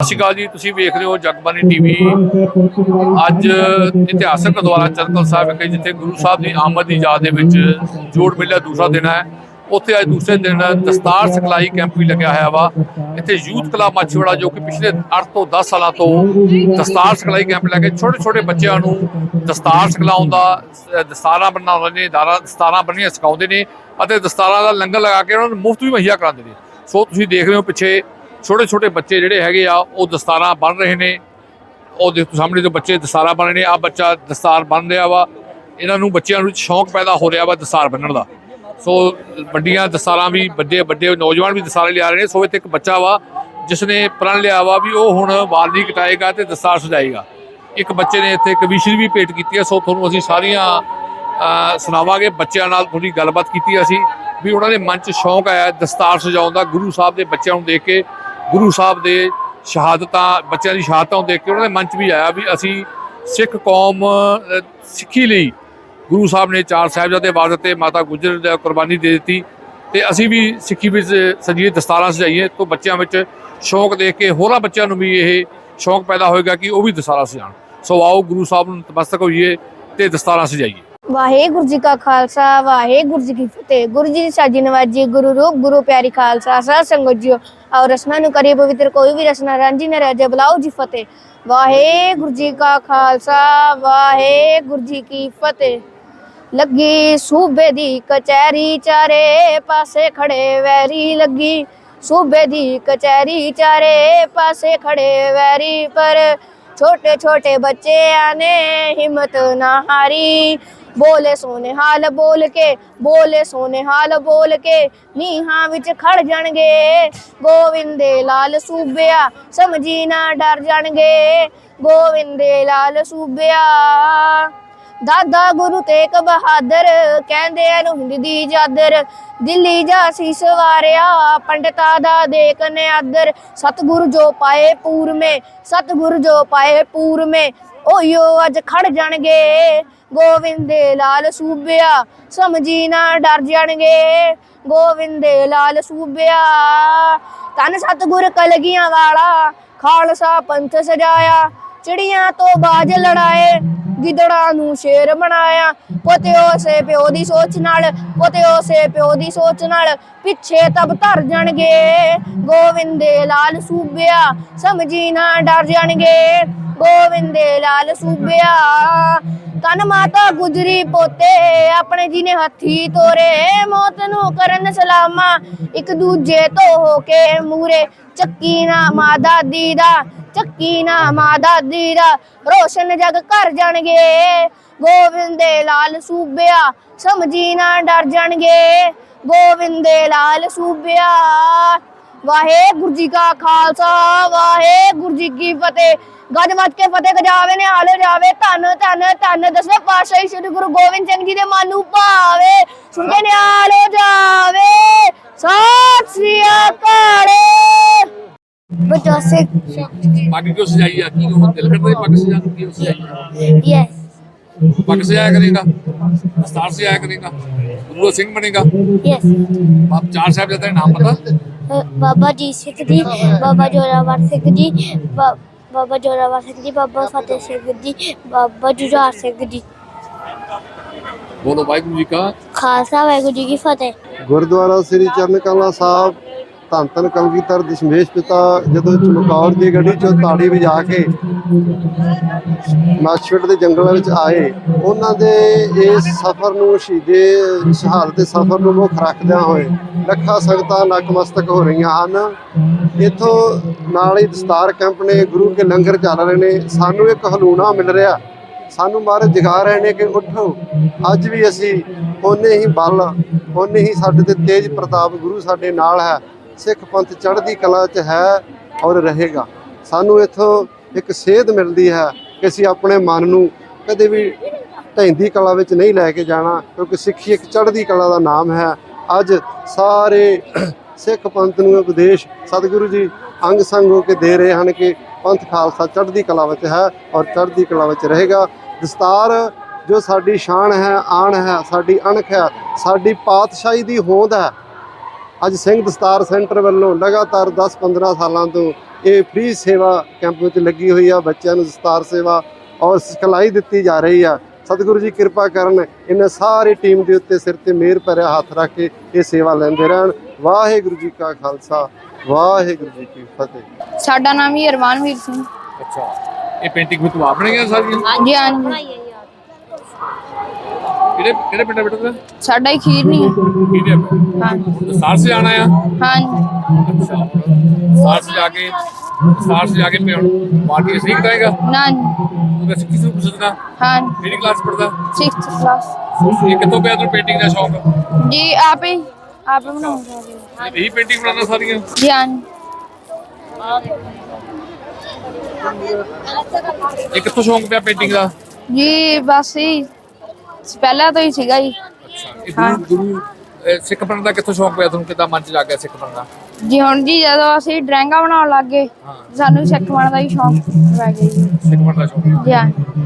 ਸਤਿ ਸ਼੍ਰੀ ਅਕਾਲ ਜੀ, ਤੁਸੀਂ ਵੇਖ ਰਹੇ ਹੋ ਜਗਬਾਨੀ ਟੀਵੀ। ਅੱਜ ਇਤਿਹਾਸਕ ਗੁਰਦੁਆਰਾ ਚਰਕਲ ਸਾਹਿਬ ਵਿਖੇ, ਜਿੱਥੇ ਗੁਰੂ ਸਾਹਿਬ ਦੀ ਆਮਦ ਦੀ ਯਾਦ ਦੇ ਵਿੱਚ ਜੋੜ ਮੇਲਾ ਦੂਸਰਾ ਦਿਨ ਹੈ। ਉੱਥੇ ਅੱਜ ਦੂਸਰੇ ਦਿਨ ਦਸਤਾਰ ਸਿਖਲਾਈ ਕੈਂਪ ਵੀ ਲੱਗਿਆ ਹੋਇਆ ਵਾ। ਇੱਥੇ ਯੂਥ ਕਲੱਬ ਮਾਛੀਵਾੜਾ ਜੋ ਕਿ ਪਿਛਲੇ 8 ਤੋਂ 10 ਸਾਲਾਂ ਤੋਂ ਦਸਤਾਰ ਸਿਖਲਾਈ ਕੈਂਪ ਲੈ ਕੇ ਛੋਟੇ ਛੋਟੇ ਬੱਚਿਆਂ ਨੂੰ ਦਸਤਾਰ ਸਿਖਲਾਉਣ ਦਾ ਦਸਤਾਰਾਂ ਬਣਾਉਂਦੇ ਨੇ, ਦਾਰਾ, ਦਸਤਾਰਾਂ ਬਣਨੀਆਂ ਸਿਖਾਉਂਦੇ ਨੇ ਅਤੇ ਦਸਤਾਰਾਂ ਦਾ ਲੰਗਰ ਲਗਾ ਕੇ ਉਹਨਾਂ ਨੂੰ ਮੁਫਤ ਵੀ ਮੁਹੱਈਆ ਕਰਾਉਂਦੇ ਨੇ। ਸੋ ਤੁਸੀਂ ਦੇਖ ਰਹੇ ਹੋ ਪਿੱਛੇ ਛੋਟੇ ਛੋਟੇ ਬੱਚੇ ਜਿਹੜੇ ਹੈਗੇ ਆ, ਉਹ ਦਸਤਾਰਾਂ ਬਣ ਰਹੇ ਨੇ। ਉਹ ਦੇ ਸਾਹਮਣੇ ਜੋ ਬੱਚੇ ਦਸਤਾਰਾਂ ਬਣ ਰਹੇ ਨੇ, ਆ ਬੱਚਾ ਦਸਤਾਰ ਬਣ ਰਿਹਾ ਵਾ। ਇਹਨਾਂ ਨੂੰ ਬੱਚਿਆਂ ਨੂੰ ਸ਼ੌਂਕ ਪੈਦਾ ਹੋ ਰਿਹਾ ਵਾ ਦਸਤਾਰ ਬੰਨਣ ਦਾ। ਸੋ ਵੱਡੀਆਂ ਦਸਤਾਰਾਂ ਵੀ, ਵੱਡੇ ਵੱਡੇ ਨੌਜਵਾਨ ਵੀ ਦਸਤਾਰੇ ਲਿਆ ਰਹੇ ਨੇ। ਸੋ ਇੱਥੇ ਇੱਕ ਬੱਚਾ ਵਾ, ਜਿਸ ਨੇ ਪ੍ਰਣ ਲਿਆ ਵਾ ਵੀ ਉਹ ਹੁਣ ਵਾਲ ਨਹੀਂ ਕਟਾਏਗਾ ਤੇ ਦਸਤਾਰ ਸਜਾਏਗਾ। ਇੱਕ ਬੱਚੇ ਨੇ ਇੱਥੇ ਕਵੀਸ਼ਰੀ ਵੀ ਭੇਟ ਕੀਤੀ ਹੈ ਸੋ ਤੁਹਾਨੂੰ ਅਸੀਂ ਸਾਰੀਆਂ ਸੁਣਾਵਾਂਗੇ। ਬੱਚਿਆਂ ਨਾਲ ਥੋੜੀ ਗੱਲਬਾਤ ਕੀਤੀ ਅਸੀਂ। ਵੀ ਉਹਨਾਂ ਦੇ ਮਨ 'ਚ ਸ਼ੌਂਕ ਆਇਆ ਦਸਤਾਰ ਸਜਾਉਣ ਦਾ। ਗੁਰੂ ਸਾਹਿਬ ਦੇ ਬੱਚਿਆਂ ਨੂੰ ਦੇਖ ਕੇ ਗੁਰੂ ਸਾਹਿਬ ਦੇ ਸ਼ਹਾਦਤਾਂ, ਬੱਚਿਆਂ ਦੀ ਸ਼ਹਾਦਤਾਂ ਨੂੰ ਦੇਖ ਕੇ ਉਹਨਾਂ ਦੇ ਮਨ 'ਚ ਵੀ ਆਇਆ ਵੀ ਅਸੀਂ ਸਿੱਖ ਕੌਮ ਸਿੱਖੀ ਲਈ ਗੁਰੂ ਸਾਹਿਬ ਨੇ ਚਾਰ ਸਾਹਿਬਜ਼ਾਦੇ ਵਾਰ ਦਿੱਤੇ ਮਾਤਾ ਗੁਜਰ ਦੀ ਕੁਰਬਾਨੀ ਦੇ ਦਿੱਤੀ ਤੇ ਅਸੀਂ ਵੀ ਸਿੱਖੀ ਵਿੱਚ ਸਜੀਏ ਦਸਤਾਰਾਂ ਸਜਾਈਏ ਤੋਂ ਬੱਚਿਆਂ ਵਿੱਚ ਸ਼ੌਂਕ ਦੇਖ ਕੇ ਹੋਰਾਂ ਬੱਚਿਆਂ ਨੂੰ ਵੀ ਇਹ ਸ਼ੌਂਕ ਪੈਦਾ ਹੋਏਗਾ ਕਿ ਉਹ ਵੀ ਦਸਤਾਰਾਂ ਸਜਾਣ ਸੋ ਆਓ ਗੁਰੂ ਸਾਹਿਬ ਨੂੰ ਨਤਮਸਤਕ ਹੋਈਏ ਤੇ ਦਸਤਾਰਾਂ ਸਜਾਈਏ। ਵਾਹਿਗੁਰੂ ਜੀ ਕਾ ਖਾਲਸਾ, ਵਾਹਿਗੁਰੂ ਜੀ ਕੀ ਫਤਿਹ। ਗੁਰੂ ਜੀ ਦੀ ਸਾਜੀ ਨਵਾਜੀ, ਗੁਰੂ ਰੂਪ, ਗੁਰੂ ਪਿਆਰੀ ਖਾਲਸਾ, ਸਾਧ ਸੰਗਤ ਜੀਓ ਔਰ ਰਸਨਾ ਨੂੰ ਕਰੀਏ ਪਵਿੱਤਰ, ਕੋਈ ਵੀ ਰਸਨਾ ਰਾਂਝੀ ਨਾ ਰਹਿ ਬੁਲਾਓ ਜੀ ਫਤਿਹ। ਵਾਹਿਗੁਰੂ ਜੀ ਕਾ ਖਾਲਸਾ, ਵਾਹਿਗੁਰੂ ਜੀ ਕੀ ਫਤਿਹ। ਲੱਗੀ ਸੂਬੇ ਦੀ ਕਚਹਿਰੀ ਚਾਰੇ ਪਾਸੇ ਖੜੇ ਵੈਰੀ ਲੱਗੀ। ਸੂਬੇ ਦੀ ਕਚਹਿਰੀ ਚਾਰੇ ਪਾਸੇ ਖੜੇ ਵੈਰੀ ਪਰ ਛੋਟੇ ਛੋਟੇ ਬੱਚਿਆਂ ਨੇ ਹਿੰਮਤ ਨਾ ਹਾਰੀ। ਬੋਲੇ ਸੋਨੇ ਹਾਲ ਬੋਲ ਕੇ, ਬੋਲੇ ਸੋਨੇ ਹਾਲ ਬੋਲ ਕੇ ਨੀਹਾਂ ਵਿੱਚ ਖੜ ਜਾਣਗੇ। ਗੋਵਿੰਦੇ ਲਾਲ ਸੂਬਿਆ ਸਮਝੀ ਨਾ ਡਰ ਜਾਣਗੇ। ਗੋਵਿੰਦੇ ਲਾਲ ਸੂਬਿਆ ਦਾਦਾ ਗੁਰੂ ਤੇਗ ਬਹਾਦਰ ਕਹਿੰਦੇ ਇਹਨੂੰ ਹਿੰਦ ਦੀ ਚਾਦਰ। ਦਿੱਲੀ ਜਾ ਸੀ ਸਵਾਰਿਆ, ਪੰਡਤਾ ਦਾ ਦੇਖ ਨੇ ਆਦਰ ਜੋ ਪਾਏ ਪੂਰ ਮੇ ਸਤਿਗੁਰੂ ਜੋ ਪਾਏ ਪੂਰ ਮੇ ਓਯੋ ਅੱਜ ਖੜ ਜਾਣਗੇ। ਗੋਵਿੰਦੇ ਲਾਲ ਸੂਬਿਆ, ਸਮਝੀ ਨਾ ਡਰ ਜਾਣਗੇ। ਗੋਵਿੰਦੇ ਲਾਲ ਸੂਬਿਆ ਤਨ ਸਤਿਗੁਰ ਕਲਗੀਆਂ ਵਾਲਾ, ਖਾਲਸਾ ਪੰਥ ਸਜਾਇਆ। ਚਿੜੀਆਂ ਤੋਂ ਬਾਜ ਲੜਾਏ ਗਿੱਦੜਾਂ ਨੂੰ ਸ਼ੇਰ ਬਣਾਇਆ। ਪੋਤੇ ਉਸੇ ਪਿਓ ਦੀ ਸੋਚ ਨਾਲ, ਪੋਤੇ ਉਸੇ ਪਿਓ ਦੀ ਸੋਚ ਨਾਲ ਪਿੱਛੇ ਤਬ ਧਰ ਜਾਣਗੇ। ਗੋਵਿੰਦੇ ਲਾਲ ਸੂਬਿਆ, ਸਮਝੀ ਨਾ ਡਰ ਜਾਣਗੇ। ਗੋਵਿੰਦੇ ਲਾਲ ਸੂਬਿਆ ਤਨ ਮਾਤਾ ਗੁਜਰੀ ਪੋਤੇ, ਆਪਣੇ ਜੀ ਨੇ ਹੱਥੀ ਤੋਰੇ, ਮੌਤ ਨੂੰ ਕਰਨ ਸਲਾਮਾ, ਇੱਕ ਦੂਜੇ ਤੋਂ ਹੋ ਕੇ ਮੂਰੇ, ਚੱਕੀ ਨਾ ਮਾਂ ਦਾਦੀ ਦਾ ਚੱਕੀ ਨਾ ਮਾਂ ਦਾਦੀ ਦਾ। ਰੋਸ਼ਨ ਜਗ ਕਰ ਜਾਣਗੇ। ਗੋਵਿੰਦੇ ਲਾਲ ਸੂਬਿਆ, ਸਮਝੀ ਨਾ ਡਰ ਜਾਣਗੇ। ਗੋਵਿੰਦੇ ਲਾਲ ਸੂਬਿਆ, ਵਾਹਿਗੁਰੂ ਜੀ ਕਾ ਖਾਲਸਾ, ਵਾਹਿਗੁਰੂ ਜੀ ਕੀ ਫਤਿਹ। ਗੱਜ ਵੱਜ ਕੇ ਫਤਿਹ ਗਜਾਵੇ ਨੇ ਹਾਲ ਜਾਵੇ, ਧੰਨ ਧੰਨ ਧੰਨ। ਦਸਵੇਂ ਪਾਤਸ਼ਾਹੀ ਸ੍ਰੀ ਗੁਰੂ ਗੋਬਿੰਦ ਸਿੰਘ ਜੀ ਦੇ ਮਨ ਨੂੰ ਭਾਵੇ। ਸੁਣ ਕੇ ਨਿਹਾਲ ਹੋ ਜਾਵੇ। ਸਤਿ ਸ੍ਰੀ ਅਕਾਲ। ਬਚਾਸੇ ਪੱਗ ਕਿਉਂ ਸਜਾਈ ਆ? ਕੀ ਉਹ ਦਿਲ ਕਰਦਾ ਪੱਗ ਸਜਾਉਣ ਨੂੰ ਕਿਉਂ ਸਜਾਈ ਆ ਯੈਸ ਪੱਗ ਸਜਾਇਆ ਕਰੇਗਾ? ਦਸਤਾਰ ਸਜਾਇਆ ਕਰੇਗਾ? ਗੁਰੂ ਸਿੰਘ ਬਣੇਗਾ? ਯੈਸ ਬਾਪ ਚਾਰ ਸਾਹਿਬ ਦਾ ਨਾਮ ਪਤਾ? ਬਾਬਾ ਜੀ ਸਿੰਘ ਜੀ ਬਾਬਾ ਜੋਰਾਵਰ ਸਿੰਘ ਜੀ ਬਾਬਾ ਜੋਰਾਵਰ ਸਿੰਘ ਜੀ ਬਾਬਾ ਫਤਿਹ ਸਿੰਘ ਜੀ ਬਾਬਾ ਜੁਝਾਰ ਸਿੰਘ ਜੀ। ਬੋਲੋ ਵਾਹਿਗੁਰੂ ਜੀ ਕਾ ਖਾਲਸਾ ਵਾਹਿਗੁਰੂ ਜੀ ਕੀ ਫਤਿਹ। ਗੁਰਦੁਆਰਾ ਸ੍ਰੀ ਚਰਨ ਕਮਲਾ ਸਾਹਿਬ ਧੰਨ ਧੰਨ ਕਲਗੀਧਰ ਦਸ਼ਮੇਸ਼ ਪਿਤਾ ਜਦੋਂ ਚਮਕੌਰ ਦੀ ਗੱਡੀ ਚੋਂ ਤਾੜੀ ਵਜਾ ਕੇ ਮਾਛੜ ਦੇ ਜੰਗਲਾਂ ਵਿੱਚ ਆਏ, ਉਹਨਾਂ ਦੇ ਇਸ ਸਫ਼ਰ ਨੂੰ ਸ਼ਹੀਦੇ, ਸ਼ਹਾਦਤ ਦੇ ਸਫ਼ਰ ਨੂੰ ਮੁੱਖ ਰੱਖਦਿਆਂ ਹੋਏ ਲੱਖਾਂ ਸੰਗਤਾਂ ਨਕਮਸਤਕ ਹੋ ਰਹੀਆਂ ਹਨ। ਇੱਥੋਂ ਨਾਲ ਹੀ ਦਸਤਾਰ ਕੈਂਪ ਨੇ, ਗੁਰੂ ਕੇ ਲੰਗਰ ਚੱਲ ਰਹੇ ਨੇ, ਸਾਨੂੰ ਇੱਕ ਹਲੂਣਾ ਮਿਲ ਰਿਹਾ। ਸਾਨੂੰ ਮਹਾਰਾਜ ਜਗਾ ਰਹੇ ਨੇ ਕਿ ਉੱਠੋ, ਅੱਜ ਵੀ ਅਸੀਂ ਓਨੇ ਹੀ ਬਲ, ਓਨੇ ਹੀ ਸਾਡੇ ਤੇ ਤੇਜ ਪ੍ਰਤਾਪ ਗੁਰੂ ਸਾਡੇ ਨਾਲ ਹੈ। ਸਿੱਖ ਪੰਥ ਚੜ੍ਹਦੀ ਕਲਾ 'ਚ ਹੈ ਔਰ ਰਹੇਗਾ। ਸਾਨੂੰ ਇੱਥੋਂ ਇੱਕ ਸੇਧ ਮਿਲਦੀ ਹੈ ਕਿ ਅਸੀਂ ਆਪਣੇ ਮਨ ਨੂੰ ਕਦੇ ਵੀ ਢਹਿੰਦੀ ਕਲਾ ਵਿੱਚ ਨਹੀਂ ਲੈ ਕੇ ਜਾਣਾ, ਕਿਉਂਕਿ ਸਿੱਖੀ ਇੱਕ ਚੜ੍ਹਦੀ ਕਲਾ ਦਾ ਨਾਮ ਹੈ। ਅੱਜ ਸਾਰੇ ਸਿੱਖ ਪੰਥ ਨੂੰ ਉਪਦੇਸ਼ ਸਤਿਗੁਰੂ ਜੀ ਅੰਗ ਸੰਗ ਹੋ ਕੇ ਦੇ ਰਹੇ ਹਨ ਕਿ ਪੰਥ ਖਾਲਸਾ ਚੜ੍ਹਦੀ ਕਲਾ ਵਿੱਚ ਹੈ ਔਰ ਚੜ੍ਹਦੀ ਕਲਾ ਵਿੱਚ ਰਹੇਗਾ। ਦਸਤਾਰ ਜੋ ਸਾਡੀ ਸ਼ਾਨ ਹੈ, ਆਣ ਹੈ, ਸਾਡੀ ਅਣਖ ਹੈ, ਸਾਡੀ ਪਾਤਸ਼ਾਹੀ ਦੀ ਹੋਂਦ ਹੈ ਅੱਜ ਸਿੰਘ ਦਸਤਾਰ ਸੈਂਟਰ ਵੱਲੋਂ ਲਗਾਤਾਰ 10-15 ਸਾਲਾਂ ਤੋਂ ਇਹ ਫ੍ਰੀ ਸੇਵਾ ਕੈਂਪ ਵਿੱਚ ਲੱਗੀ ਹੋਈ ਆ ਬੱਚਿਆਂ ਨੂੰ ਦਸਤਾਰ ਸੇਵਾ ਔਰ ਸਿਖਲਾਈ ਦਿੱਤੀ ਜਾ ਰਹੀ ਆ। ਸਤਿਗੁਰੂ ਜੀ ਕਿਰਪਾ ਕਰਨ ਇਹਨਾਂ ਸਾਰੀ ਟੀਮ ਦੇ ਉੱਤੇ ਸਿਰ ਤੇ ਮਿਹਰ ਭਰਿਆ ਹੱਥ ਰੱਖ ਕੇ ਇਹ ਸੇਵਾ ਲੈਂਦੇ ਰਹਿਣ। ਵਾਹਿਗੁਰੂ ਜੀ ਕਾ ਖਾਲਸਾ ਵਾਹਿਗੁਰੂ ਜੀ ਕੀ ਫਤਿਹ। ਸਾਡਾ ਨਾਮ ਹੀ ਅਰਮਾਨਵੀਰ ਸਿੰਘ। ਅੱਛਾ ਇਹ ਪੇਂਟਿੰਗ ਵੀ ਤੂੰ ਆਪ ਬਣਾਈਆਂ ਸਾਰੀਆਂ? ਹਾਂਜੀ ਹਾਂਜੀ। ਕਿਹੜੇ ਕਿਹੜੇ ਪਿੰਡ ਬੇਟਾ ਦਾ ਸਾਡਾ ਹੀ ਖੀਰ ਨਹੀਂ ਹੈ। ਕਿਹਦੇ ਹਾਂਜੀ ਸਾਰ ਸੇ ਆਣਾ ਆ ਹਾਂਜੀ ਅੱਛਾ ਸਾਰ ਸੇ ਜਾ ਕੇ ਸਾਰ ਸੇ ਜਾ ਕੇ ਮੈਂ ਹੁਣ ਮਾਰਕੀ ਸਹੀ ਕਰਾਏਗਾ ਨਾ ਤੂੰ ਵੈਸੇ ਕਿਸ ਨੂੰ ਪੁੱਛਦਾ ਹਾਂਜੀ ਕਿਹੜੀ ਕਲਾਸ ਪੜਦਾ 6th ਕਲਾਸ ਇਹ ਕਿੱਥੋਂ ਪਿਆ ਤੈਨੂੰ ਪੇਂਟਿੰਗ ਦਾ ਸ਼ੌਂਕ ਜੀ ਆਪੇ ਹੀ ਆਪੇ ਬਣਾਉਂਦਾ ਜੀ ਇਹੀ ਪੇਂਟਿੰਗ ਬਣਾਉਣਾ ਸਾਰੀਆਂ ਜੀ ਹਾਂਜੀ ਇਹ ਕਿੱਥੋਂ ਸ਼ੌਂਕ ਪਿਆ ਪੇਂਟਿੰਗ ਦਾ ਜੀ ਬਸ ਹੀ ਪਹਿਲਾਂ ਤੋਂ ਹੀ ਸੀਗਾ ਜੀ ਇਹ ਗੁਰੂ ਸਿੱਖ ਬਣਨ ਦਾ ਕਿੱਥੋਂ ਸ਼ੌਂਕ ਪਿਆ? ਤੁਹਾਨੂੰ ਕਿੱਦਾਂ ਮਨ ਚ ਲੱਗ ਗਿਆ ਸਿੱਖ ਬਣਨ ਦਾ? ਜੀ ਹੁਣ ਜੀ ਜਦੋਂ ਅਸੀਂ ਡਰਾਇੰਗਾਂ ਬਣਾਉਣ ਲੱਗ ਗਏ ਹਾਂ। ਸਾਨੂੰ ਸਿੱਖ ਬਣਨ ਦਾ ਹੀ ਸ਼ੌਂਕ ਪੈ ਗਿਆ ਜੀ। ਸਿੱਖ ਬਣਨ ਦਾ ਸ਼ੌਂਕ। ਜੀ ਹਾਂਜੀ